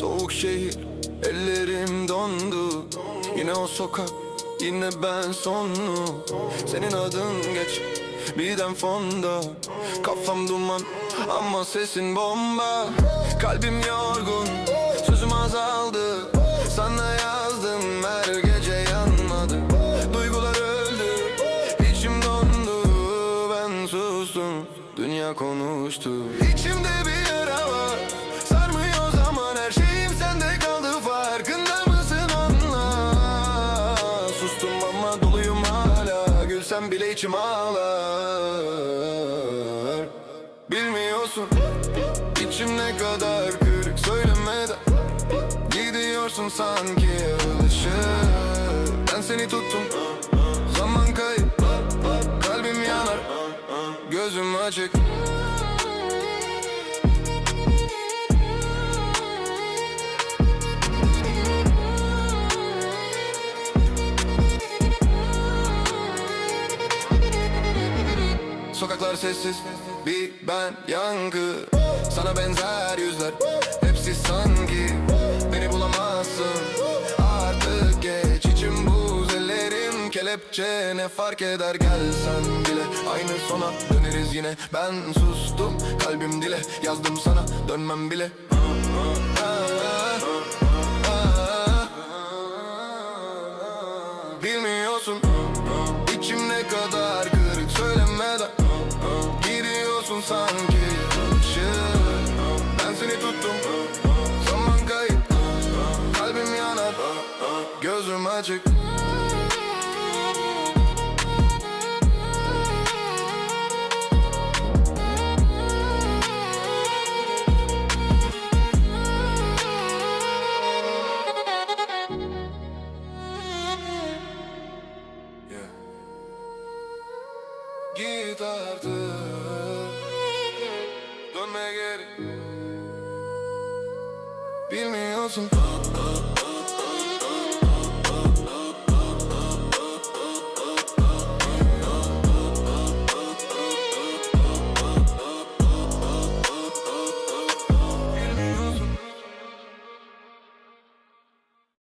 Soğuk şehir, ellerim dondu. Yine o sokak, yine ben sonu Senin adın geç, birden fonda. Kafam duman ama sesin bomba. Kalbim yorgun, sözüm azaldı. Sana yardım Sustum Dünya konuştu. İçimde bir yara var Sarmıyor zaman her şeyim sende kaldı Farkında mısın anla. Sustum ama doluyum hala Gülsem bile içim ağlar. Bilmiyorsun içim ne kadar kırık söylemeden Gidiyorsun sanki alışır. Ben seni tuttum Gözüm açık. Sokaklar sessiz bir ben yankı Sana benzer yüzler hepsi sanki. Beni bulamazsın. Artık geç içim buz ellerim kelepçe. Ne fark eder gelsen bile Aynı sona döneriz yine. Ben sustum kalbim dile. Yazdım sana dönmem bile. Bilmiyorsun içim ne kadar kırık. Söylemeden Gidiyorsun sanki. Ben seni tuttum Zaman kayıp. Kalbim yanar Gözüm açık Artık Dönme geri. Bilmiyorsun